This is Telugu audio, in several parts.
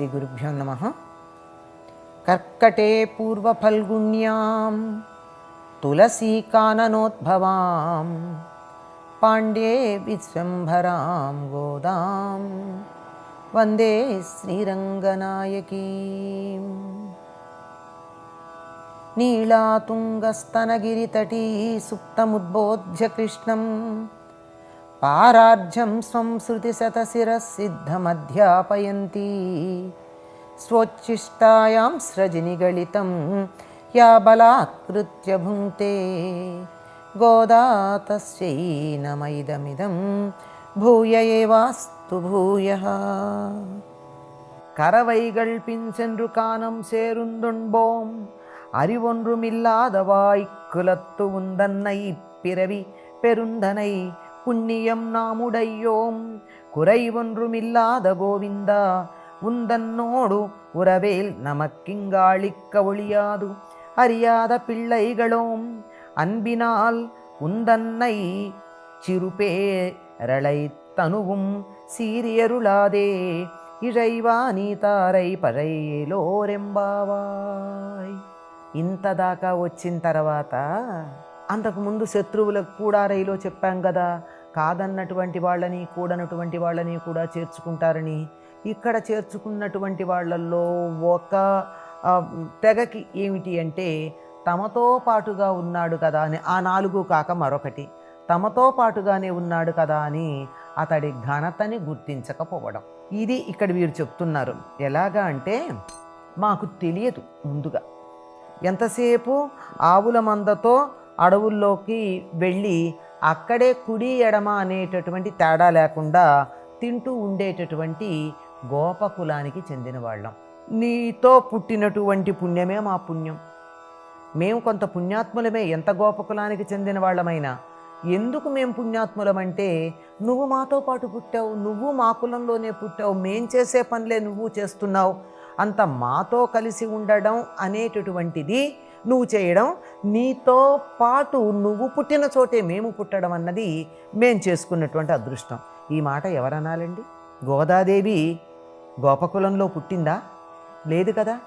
శ్రీ గురుభ్యో నమ. కర్కటే పూర్వఫల్గుణ్యాం తులసీకాననోద్భవాం పాండే విశ్వంభరాం గోదాం వందే శ్రీరంగనాయకీ. నీళాతుంగస్తనగిరితటీ సుప్తముద్బోధ్య కృష్ణం పారార్జం స్వం శృతిశతశిరసిద్ధమధ్యాపయంతి స్వోచ్ఛిష్టాయాం స్రజనిగళితం యా బలాత్కృత్య భుంక్తే గోదా తస్యై నమైదమిదం భూయ ఏవాస్తు భూయ கரவைகள் பின் சென்று காணம் சேருந்துண்போம் அறிவொன்றுமில்லாதவாய் குலத்து உந்தன்னை பிறவி பெருந்தனை புண்ணியம் நாமுடையோம் குறை ஒன்றுமில்லாத கோவிந்தா உந்தன்னோடு உறவேல் நமக்கிங்காளிக்க ஒழியாது அறியாத பிள்ளைகளோம் அன்பினால் உந்தன்னை சிறுபேரளை தனுவும் சீரியருளாதே ఇజైవా నీతారై పరైలోరెంబావాయ్ ఇంత దాకా వచ్చిన తర్వాత అంతకుముందు శత్రువులకు కూడా రైలో చెప్పాం కదా కాదన్నటువంటి వాళ్ళని కూడనటువంటి వాళ్ళని కూడా చేర్చుకుంటారని. ఇక్కడ చేర్చుకున్నటువంటి వాళ్ళల్లో ఒక తెగకి ఏమిటి అంటే తమతో పాటుగా ఉన్నాడు కదా అని ఆ నాలుగు కాక మరొకటి. తమతో పాటుగానే ఉన్నాడు కదా అని అతడి ఘనతని గుర్తించకపోవడం. ఇది ఇక్కడ వీరు చెప్తున్నారు. ఎలాగా అంటే మాకు తెలియదు ముందుగా. ఎంతసేపు ఆవుల మందతో అడవుల్లోకి వెళ్ళి అక్కడే కుడి ఎడమ అనేటటువంటి తేడా లేకుండా తింటూ ఉండేటటువంటి గోపకులానికి చెందిన వాళ్ళం నీతో పుట్టినటువంటి పుణ్యమే మా పుణ్యం. మేము కొంత పుణ్యాత్ములమే. ఎంత గోపకులానికి చెందిన వాళ్ళమైనా ఎందుకు మేము పుణ్యాత్ములమంటే నువ్వు మాతో పాటు పుట్టావు. నువ్వు మా కులంలోనే పుట్టావు. మేం చేసే పనులే నువ్వు చేస్తున్నావు. అంత మాతో కలిసి ఉండడం అనేటటువంటిది నువ్వు చేయడం నీతో పాటు నువ్వు పుట్టిన చోటే మేము పుట్టడం అన్నది మేం చేసుకున్నటువంటి అదృష్టం. ఈ మాట ఎవరనాలండి? గోదాదేవి గోపకులంలో పుట్టిందా? లేదు కదా.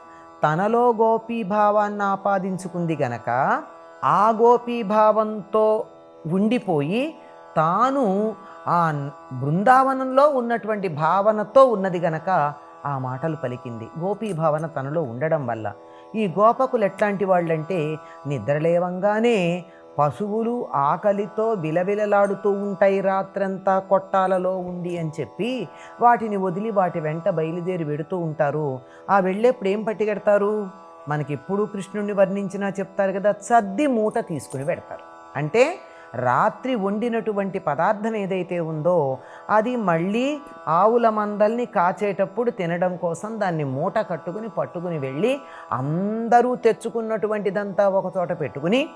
తనలో గోపీభావాన్ని ఆపాదించుకుంది గనక ఆ గోపీభావంతో ఉండిపోయి తాను ఆ బృందావనంలో ఉన్నటువంటి భావనతో ఉన్నది గనక ఆ మాటలు పలికింది. గోపీ భావన తనలో ఉండడం వల్ల ఈ గోపకులు ఎట్లాంటి వాళ్ళంటే నిద్రలేవంగానే పశువులు ఆకలితో విలవిలలాడుతూ ఉంటాయి రాత్రంతా కొట్టాలలో ఉండి అని చెప్పి వాటిని వదిలి వాటి వెంట బయలుదేరి వెడుతూ ఉంటారు. ఆ వెళ్ళేప్పుడు ఏం పట్టుకెడతారు? మనకి ఎప్పుడూ కృష్ణుడిని వర్ణించినా చెప్తారు కదా సద్ది మూట తీసుకుని పెడతారు. అంటే రాత్రి వండినటువంటి పదార్థం ఏదైతే ఉందో అది మళ్ళీ ఆవుల మందల్ని కాచేటప్పుడు తినడం కోసం దాన్ని మూట కట్టుకుని పట్టుకుని వెళ్ళి అందరూ తెచ్చుకున్నటువంటిదంతా ఒక చోట పెట్టుకుని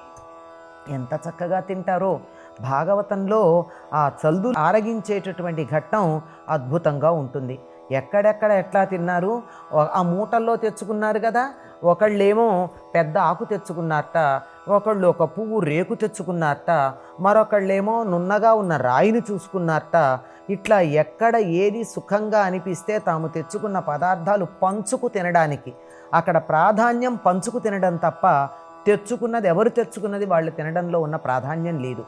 ఎంత చక్కగా తింటారో. భాగవతంలో ఆ చల్దు ఆరగించేటటువంటి ఘట్టం అద్భుతంగా ఉంటుంది. ఎక్కడెక్కడ ఎట్లా తిన్నారు? ఆ మూటల్లో తెచ్చుకున్నారు కదా ఒకళ్ళేమో పెద్ద ఆకు తెచ్చుకున్నారట ఒకళ్ళు ఒక పువ్వు రేకు తెచ్చుకున్నారట మరొకళ్ళేమో నున్నగా ఉన్న రాయిని చూసుకున్నారట. ఇట్లా ఎక్కడ ఏది సుఖంగా అనిపిస్తే తాము తెచ్చుకున్న పదార్థాలు పంచుకు తినడానికి. అక్కడ ప్రాధాన్యం పంచుకు తినడం తప్ప తెచ్చుకున్నది ఎవరు తెచ్చుకున్నది వాళ్ళు తినడంలో ఉన్న ప్రాధాన్యం లేదు.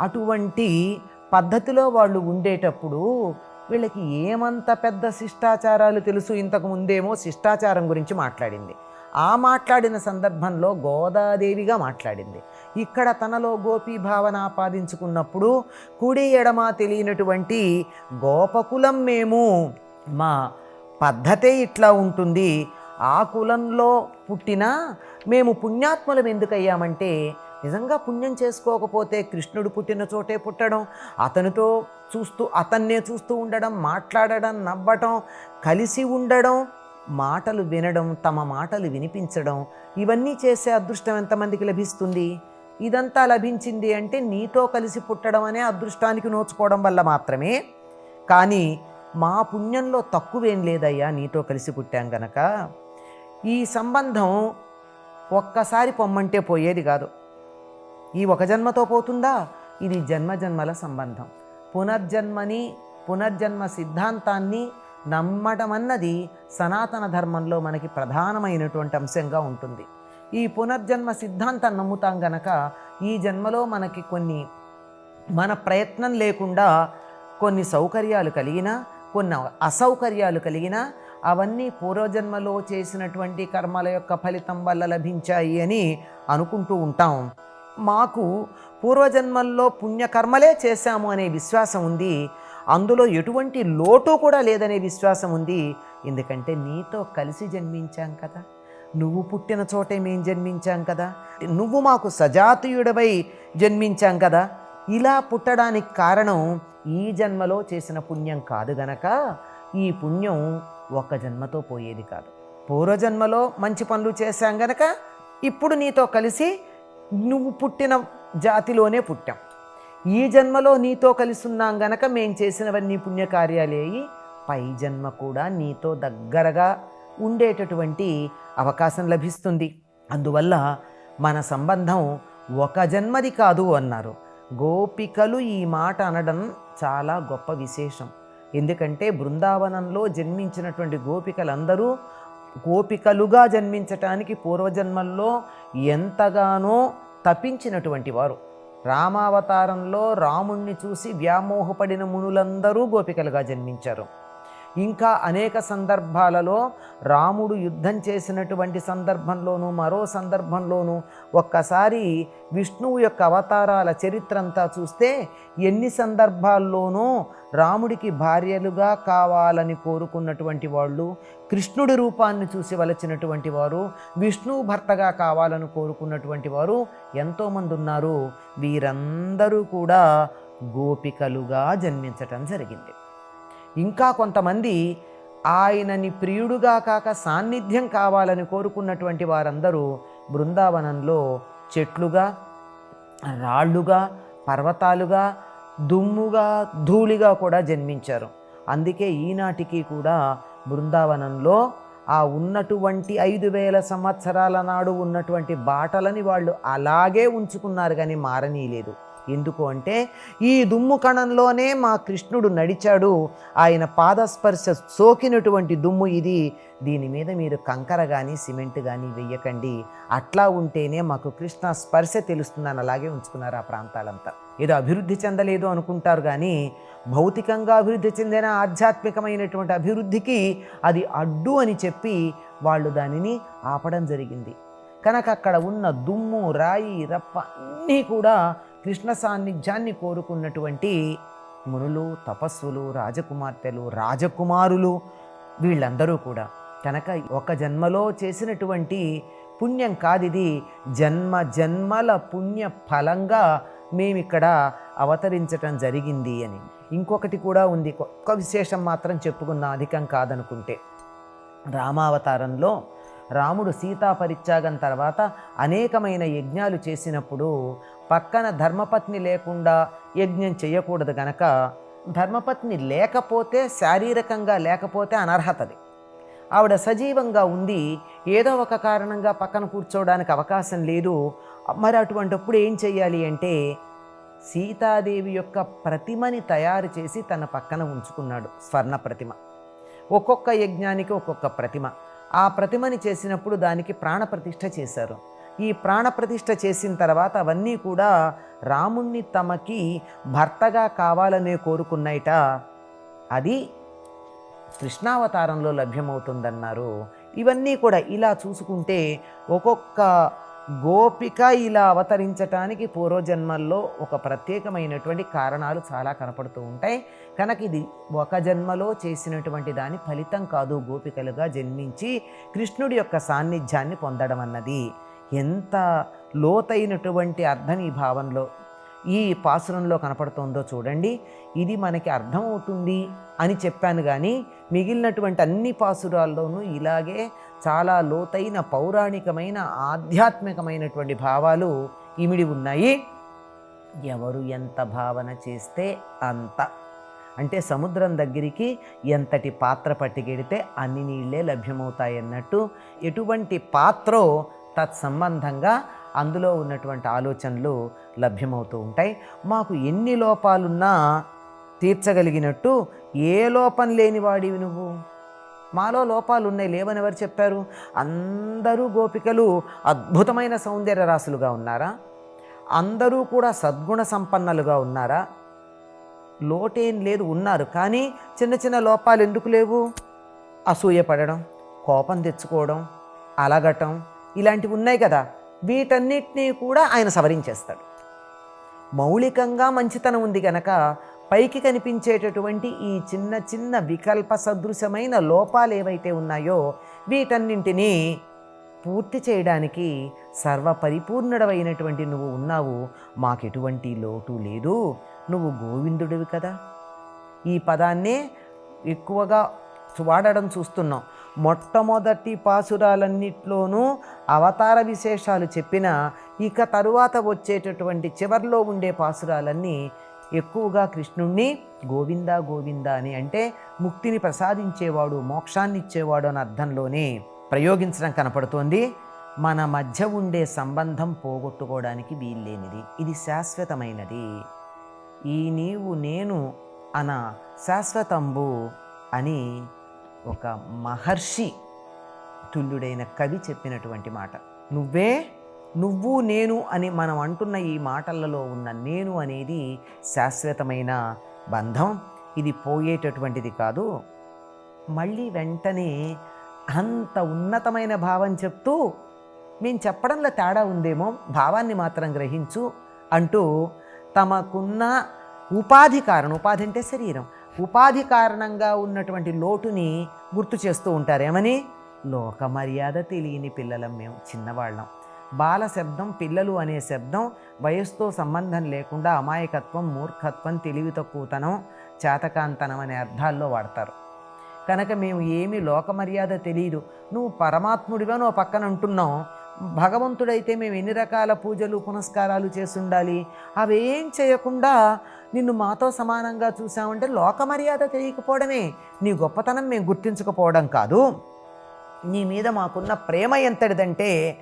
అటువంటి పద్ధతిలో వాళ్ళు ఉండేటప్పుడు వీళ్ళకి ఏమంత పెద్ద శిష్టాచారాలు తెలుసు? ఇంతకు ముందేమో శిష్టాచారం గురించి మాట్లాడింది. ఆ మాట్లాడిన సందర్భంలో గోదాదేవిగా మాట్లాడింది. ఇక్కడ తనలో గోపీ భావన ఆపాదించుకున్నప్పుడు కుడి ఎడమ తెలియనటువంటి గోపకులం మేము మా పద్ధతే ఇట్లా ఉంటుంది. ఆ కులంలో పుట్టినా మేము పుణ్యాత్ములం ఎందుకయ్యామంటే నిజంగా పుణ్యం చేసుకోకపోతే కృష్ణుడు పుట్టిన చోటే పుట్టడం అతనితో చూస్తూ అతన్నే చూస్తూ ఉండడం మాట్లాడడం నవ్వటం కలిసి ఉండడం మాటలు వినడం తమ మాటలు వినిపించడం ఇవన్నీ చేసే అదృష్టం ఎంతమందికి లభిస్తుంది? ఇదంతా లభించింది అంటే నీతో కలిసి పుట్టడం అనే అదృష్టానికి నోచుకోవడం వల్ల మాత్రమే. కానీ మా పుణ్యంలో తక్కువేం లేదయ్యా నీతో కలిసి పుట్టాం గనక. ఈ సంబంధం ఒక్కసారి పొమ్మంటే పోయేది కాదు. ఈ ఒక జన్మతో పోతుందా? ఇది జన్మ జన్మల సంబంధం. పునర్జన్మని పునర్జన్మ సిద్ధాంతాన్ని నమ్మటం అన్నది సనాతన ధర్మంలో మనకి ప్రధానమైనటువంటి అంశంగా ఉంటుంది. ఈ పునర్జన్మ సిద్ధాంతం నమ్ముతాం గనక ఈ జన్మలో మనకి కొన్ని మన ప్రయత్నం లేకుండా కొన్ని సౌకర్యాలు కలిగినా కొన్ని అసౌకర్యాలు కలిగినా అవన్నీ పూర్వజన్మలో చేసినటువంటి కర్మల యొక్క ఫలితం వల్ల లభించాయి అని అనుకుంటూ ఉంటాం. మాకు పూర్వజన్మల్లో పుణ్యకర్మలే చేశాము అనే విశ్వాసం ఉంది. అందులో ఎటువంటి లోటు కూడా లేదనే విశ్వాసం ఉంది. ఎందుకంటే నీతో కలిసి జన్మించాం కదా. నువ్వు పుట్టిన చోటే మేం జన్మించాం కదా. నువ్వు మాకు సజాతీయుడవై జన్మించాం కదా. ఇలా పుట్టడానికి కారణం ఈ జన్మలో చేసిన పుణ్యం కాదు గనక ఈ పుణ్యం ఒక్క జన్మతో పోయేది కాదు. పూర్వజన్మలో మంచి పనులు చేశాం గనక ఇప్పుడు నీతో కలిసి నువ్వు పుట్టిన జాతిలోనే పుట్టాం. ఈ జన్మలో నీతో కలిసి ఉన్నాం గనక మేం చేసినవన్నీ పుణ్యకార్యాలేయి పై జన్మ కూడా నీతో దగ్గరగా ఉండేటటువంటి అవకాశం లభిస్తుంది. అందువల్ల మన సంబంధం ఒక జన్మది కాదు అన్నారు. గోపికలు ఈ మాట అనడం చాలా గొప్ప విశేషం. ఎందుకంటే బృందావనంలో జన్మించినటువంటి గోపికలందరూ గోపికలుగా జన్మించటానికి పూర్వజన్మల్లో ఎంతగానో తప్పించినటువంటి వారు. రామావతారంలో రాముణ్ణి చూసి వ్యామోహపడిన మునులందరూ గోపికలుగా జన్మించారు. ఇంకా అనేక సందర్భాలలో రాముడు యుద్ధం చేసినటువంటి సందర్భంలోనూ మరో సందర్భంలోనూ ఒక్కసారి విష్ణువు యొక్క అవతారాల చరిత్ర అంతా చూస్తే ఎన్ని సందర్భాల్లోనూ రాముడికి భార్యలుగా కావాలని కోరుకున్నటువంటి వాళ్ళు కృష్ణుడి రూపాన్ని చూసి వలచినటువంటి వారు విష్ణువు భర్తగా కావాలని కోరుకున్నటువంటి వారు ఎంతోమంది ఉన్నారు. వీరందరూ కూడా గోపికలుగా జన్మించటం జరిగింది. ఇంకా కొంతమంది ఆయనని ప్రియుడుగా కాక సాన్నిధ్యం కావాలని కోరుకున్నటువంటి వారందరూ బృందావనంలో చెట్లుగా రాళ్ళుగా పర్వతాలుగా దుమ్ముగా ధూళిగా కూడా జన్మించారు. అందుకే ఈనాటికి కూడా బృందావనంలో ఆ ఉన్నటువంటి ఐదు వేల సంవత్సరాల నాడు ఉన్నటువంటి బాటలని వాళ్ళు అలాగే ఉంచుకున్నారు కానీ మారనీయలేదు ఎందుకు అంటే ఈ దుమ్ము కణంలోనే మా కృష్ణుడు నడిచాడు. ఆయన పాదస్పర్శ సోకినటువంటి దుమ్ము ఇది. దీని మీద మీరు కంకర కానీ సిమెంట్ కానీ వెయ్యకండి అట్లా ఉంటేనే మాకు కృష్ణ స్పర్శ తెలుస్తుందని అలాగే ఉంచుకున్నారు ఆ ప్రాంతాలంతా. ఏదో అభివృద్ధి చెందలేదు అనుకుంటారు కానీ భౌతికంగా అభివృద్ధి చెందిన ఆధ్యాత్మికమైనటువంటి అభివృద్ధికి అది అడ్డు అని చెప్పి వాళ్ళు దానిని ఆపడం జరిగింది. కనుక అక్కడ ఉన్న దుమ్ము రాయి రప్ప అన్నీ కూడా కృష్ణ సాన్నిధ్యాన్ని కోరుకున్నటువంటి మునులు తపస్సులు రాజకుమార్తెలు రాజకుమారులు వీళ్ళందరూ కూడా. కనుక ఒక జన్మలో చేసినటువంటి పుణ్యం కాదిది. జన్మ జన్మల పుణ్య ఫలంగా మేమిక్కడ అవతరించటం జరిగింది అని. ఇంకొకటి కూడా ఉంది. ఒక్క విశేషం మాత్రం చెప్పుకుందాం అధికం కాదనుకుంటే. రామావతారంలో రాముడు సీతా పరిత్యాగం తర్వాత అనేకమైన యజ్ఞాలు చేసినప్పుడు పక్కన ధర్మపత్ని లేకుండా యజ్ఞం చేయకూడదు గనక ధర్మపత్ని లేకపోతే శారీరకంగా లేకపోతే అనర్హతది. ఆవిడ సజీవంగా ఉంది ఏదో ఒక కారణంగా పక్కన కూర్చోవడానికి అవకాశం లేదు. మరి అటువంటిప్పుడు ఏం చేయాలి అంటే సీతాదేవి యొక్క ప్రతిమని తయారు చేసి తన పక్కన ఉంచుకున్నాడు స్వర్ణ ప్రతిమ ఒక్కొక్క యజ్ఞానికి ఒక్కొక్క ప్రతిమ. ఆ ప్రతిమని చేసినప్పుడు దానికి ప్రాణప్రతిష్ఠ చేశారు. ఈ ప్రాణప్రతిష్ఠ చేసిన తర్వాత అవన్నీ కూడా రాముణ్ణి తమకి భర్తగా కావాలనే కోరుకున్నాయిట. అది కృష్ణావతారంలో లభ్యమవుతుందన్నారు. ఇవన్నీ కూడా ఇలా చూసుకుంటే ఒక్కొక్క గోపిక ఇలా అవతరించటానికి పూర్వజన్మల్లో ఒక ప్రత్యేకమైనటువంటి కారణాలు చాలా కనపడుతూ ఉంటాయి. కనుక ఇది ఒక జన్మలో చేసినటువంటి దాని ఫలితం కాదు గోపికలుగా జన్మించి కృష్ణుడి యొక్క సాన్నిధ్యాన్ని పొందడం అన్నది. ఎంత లోతైనటువంటి అర్థం ఈ భావంలో ఈ పాసురంలో కనపడుతోందో చూడండి. ఇది మనకి అర్థమవుతుంది అని చెప్పాను కానీ మిగిలినటువంటి అన్ని పాసురాల్లోనూ ఇలాగే చాలా లోతైన పౌరాణికమైన ఆధ్యాత్మికమైనటువంటి భావాలు ఇమిడి ఉన్నాయి. ఎవరు ఎంత భావన చేస్తే అంత. అంటే సముద్రం దగ్గరికి ఎంతటి పాత్ర పట్టుకెడితే అన్ని నీళ్ళే లభ్యమవుతాయన్నట్టు ఎటువంటి పాత్రో తత్సంబంధంగా అందులో ఉన్నటువంటి ఆలోచనలు లభ్యమవుతూ ఉంటాయి. మాకు ఎన్ని లోపాలున్నా తీర్చగలిగినట్టు ఏ లోపం లేనివాడివి నువ్వు? మాలో లోపాలు ఉన్నాయి లేవని ఎవరు చెప్పారు? అందరూ గోపికలు అద్భుతమైన సౌందర్య రాశులుగా ఉన్నారా? అందరూ కూడా సద్గుణ సంపన్నలుగా ఉన్నారా? లోటేం లేదు ఉన్నారు. కానీ చిన్న చిన్న లోపాలు ఎందుకు లేవు? అసూయపడడం కోపం తెచ్చుకోవడం అలగటం ఇలాంటివి ఉన్నాయి కదా. వీటన్నిటినీ కూడా ఆయన సవరించేస్తాడు. మౌలికంగా మంచితనం ఉంది కనుక పైకి కనిపించేటటువంటి ఈ చిన్న చిన్న వికల్ప సదృశమైన లోపాలు ఏవైతే ఉన్నాయో వీటన్నింటినీ పూర్తి చేయడానికి సర్వపరిపూర్ణుడవైనటువంటి నువ్వు ఉన్నావు. మాకెటువంటి లోటు లేదు. నువ్వు గోవిందుడివి కదా. ఈ పదాన్నే ఎక్కువగా వాడడం చూస్తున్నాం. మొట్టమొదటి పాసురాలన్నిట్లోనూ అవతార విశేషాలు చెప్పిన ఇక తరువాత వచ్చేటటువంటి చివర్లో ఉండే పాసురాలన్నీ ఎక్కువగా కృష్ణుణ్ణి గోవింద గోవింద అని అంటే ముక్తిని ప్రసాదించేవాడు మోక్షాన్ని ఇచ్చేవాడు అని అర్థంలోనే ప్రయోగించడం కనపడుతోంది. మన మధ్య ఉండే సంబంధం పోగొట్టుకోవడానికి వీల్లేనిది. ఇది శాశ్వతమైనది. ఈ నీవు నేను అన శాశ్వతంబు అని ఒక మహర్షి తుల్యుడైన కవి చెప్పినటువంటి మాట. నువ్వే నువ్వు నేను అని మనం అంటున్న ఈ మాటలలో ఉన్న నేను అనేది శాశ్వతమైన బంధం. ఇది పోయేటటువంటిది కాదు. మళ్ళీ వెంటనే అంత ఉన్నతమైన భావం చెప్తూ మేము చెప్పడంలో తేడా ఉందేమో భావాన్ని మాత్రం గ్రహించు అంటూ తమకున్న ఉపాధి కారణం ఉపాధి అంటే శరీరం ఉపాధి కారణంగా ఉన్నటువంటి లోటుని గుర్తు చేస్తూ ఉంటారు ఏమని లోక మర్యాద తెలియని పిల్లలం మేము చిన్నవాళ్ళం. బాల శబ్దం పిల్లలు అనే శబ్దం వయస్సుతో సంబంధం లేకుండా అమాయకత్వం మూర్ఖత్వం తెలివి తక్కువతనం చేతకాంతనం అనే అర్థాల్లో వాడతారు. కనుక మేము ఏమి లోకమర్యాద తెలియదు. నువ్వు పరమాత్ముడిగా నువ్వు పక్కన అంటున్నావు. భగవంతుడైతే మేము ఎన్ని రకాల పూజలు పునస్కారాలు చేసుండాలి అవేం చేయకుండా నిన్ను మాతో సమానంగా చూసామంటే లోకమర్యాద తెలియకపోవడమే. నీ గొప్పతనం మేము గుర్తించకపోవడం కాదు. నీ మీద మాకున్న ప్రేమ ఎంతటిదంటే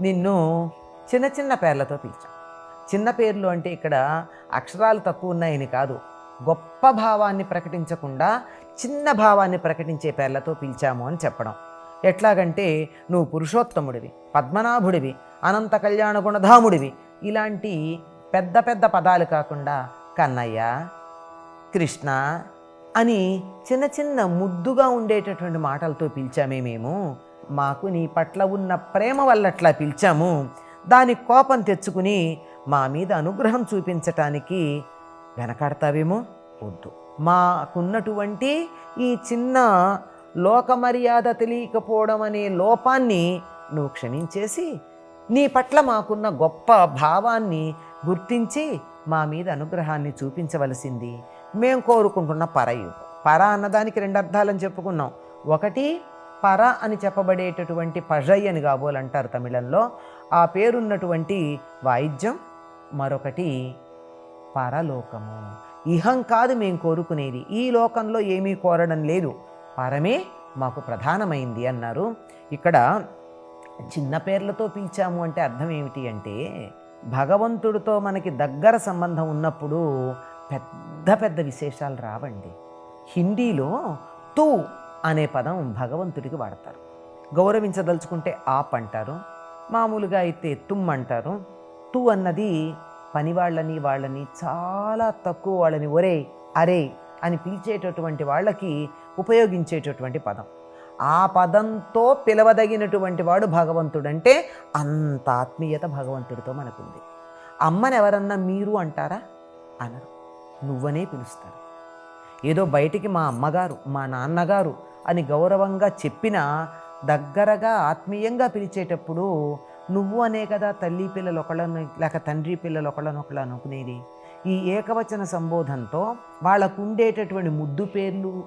నిన్ను చిన్న చిన్న పేర్లతో పిలిచాం. చిన్న పేర్లు అంటే ఇక్కడ అక్షరాలు తక్కువ ఉన్నాయని కాదు గొప్ప భావాన్ని ప్రకటించకుండా చిన్న భావాన్ని ప్రకటించే పేర్లతో పిలిచాము అని చెప్పడం. ఎట్లాగంటే నువ్వు పురుషోత్తముడివి పద్మనాభుడివి అనంత కళ్యాణ గుణధాముడివి ఇలాంటి పెద్ద పెద్ద పదాలు కాకుండా కన్నయ్య కృష్ణ అని చిన్న చిన్న ముద్దుగా ఉండేటటువంటి మాటలతో పిలిచామే మేము. మాకు నీ పట్ల ఉన్న ప్రేమ వల్ల అట్లా పిలిచాము. దాని కోపం తెచ్చుకుని మా మీద అనుగ్రహం చూపించటానికి వెనకాడతావేమో? వద్దు. మాకున్నటువంటి ఈ చిన్న లోక మర్యాద తెలియకపోవడం అనే లోపాన్ని నువ్వు క్షమించేసి నీ పట్ల మాకున్న గొప్ప భావాన్ని గుర్తించి మా మీద అనుగ్రహాన్ని చూపించవలసింది. మేము కోరుకుంటున్న పరయు పర అన్నదానికి రెండు అర్థాలని చెప్పుకున్నాం. ఒకటి పర అని చెప్పబడేటటువంటి పజయ్ అని కాబోలంటారు తమిళంలో. ఆ పేరున్నటువంటి వాయిద్యం మరొకటి పరలోకము. ఇహం కాదు మేము కోరుకునేది. ఈ లోకంలో ఏమీ కోరడం లేదు. పరమే మాకు ప్రధానమైంది అన్నారు. ఇక్కడ చిన్న పేర్లతో పిలిచాము అంటే అర్థం ఏమిటి అంటే భగవంతుడితో మనకి దగ్గర సంబంధం ఉన్నప్పుడు పెద్ద పెద్ద విశేషాలు రావండి. హిందీలో తూ అనే పదం భగవంతుడికి వాడతారు. గౌరవించదలుచుకుంటే ఆప్ అంటారు మామూలుగా అయితే తుమ్ అంటారు. తు అన్నది పనివాళ్ళని వాళ్ళని చాలా తక్కువ వాళ్ళని ఒరే అరే అని పిలిచేటటువంటి వాళ్ళకి ఉపయోగించేటటువంటి పదం. ఆ పదంతో పిలవదగినటువంటి వాడు భగవంతుడంటే అంత ఆత్మీయత భగవంతుడితో మనకుంది. అమ్మని ఎవరన్నా మీరు అంటారా? అనరు. నువ్వనే పిలుస్తారు. ఏదో బయటికి మా అమ్మగారు మా నాన్నగారు అని గౌరవంగా చెప్పినా దగ్గరగా ఆత్మీయంగా పిలిచేటప్పుడు నువ్వు అనే కదా తల్లి పిల్లలు ఒకళ్ళను లేక తండ్రి పిల్లలు ఒకళ్ళనొకళ్ళు అనుకునేది. ఈ ఏకవచన సంబోధంతో వాళ్ళకు ఉండేటటువంటి ముద్దు పేర్లు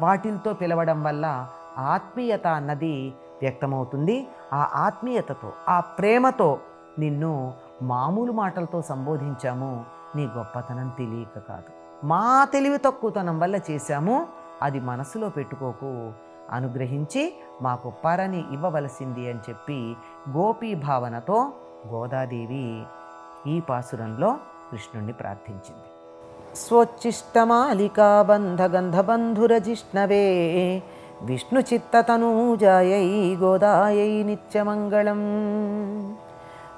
వాటిలతో పిలవడం వల్ల ఆత్మీయత అన్నది వ్యక్తమవుతుంది. ఆ ఆత్మీయతతో ఆ ప్రేమతో నిన్ను మామూలు మాటలతో సంబోధించాము. నీ గొప్పతనం తెలియక కాదు. మా తెలివి తక్కువతనం వల్ల చేశాము. అది మనసులో పెట్టుకోకు. అనుగ్రహించి మాకు పరని ఇవ్వవలసింది అని చెప్పి గోపీ భావనతో గోదాదేవి ఈ పాసురంలో కృష్ణుణ్ణి ప్రార్థించింది. స్వచ్చిష్టమాలికాబంధగంధబంధురజిష్ణవే విష్ణు చిత్తతనూజాయై గోదాయై నిత్యమంగళం.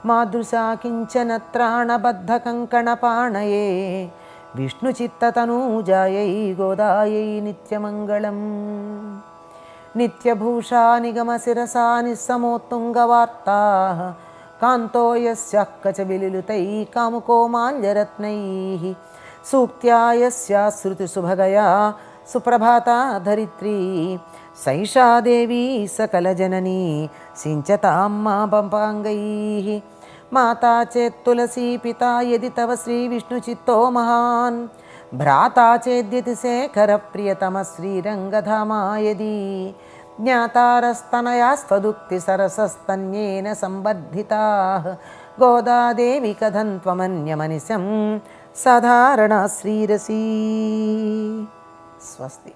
మాదృశా కించన త్రాణబద్ధకంకణపాణయే విష్ణు విష్ణుచిత్తనూజాయై గోదాయై నిత్యమంగళం. నిత్యభూషా నిగమశిరసా నిస్సమోత్తుంగవార్తా. కాంతో యస్కచబిలిలుతై కాముకో మాల్యరత్నై. సూక్త్యా యస్యాశ్రుతిసుభగయా సైషాదేవీ సకలజననీ సించతాం మా పంపాంగై. మాతా చేత్తులసీ పితా ఎది తవ శ్రీ విష్ణు చిత్తో మహాన్. భ్రాతా చేద్యతి శేఖర ప్రియతమ శ్రీరంగధామా జ్ఞాతారస్తనయాస్తదుక్తి సరసస్తన్యేన సంబద్ధితా. గోదాదేవి కథం త్వమన్యమనిశం. సాధారణ శ్రీరసీ. స్వస్తి.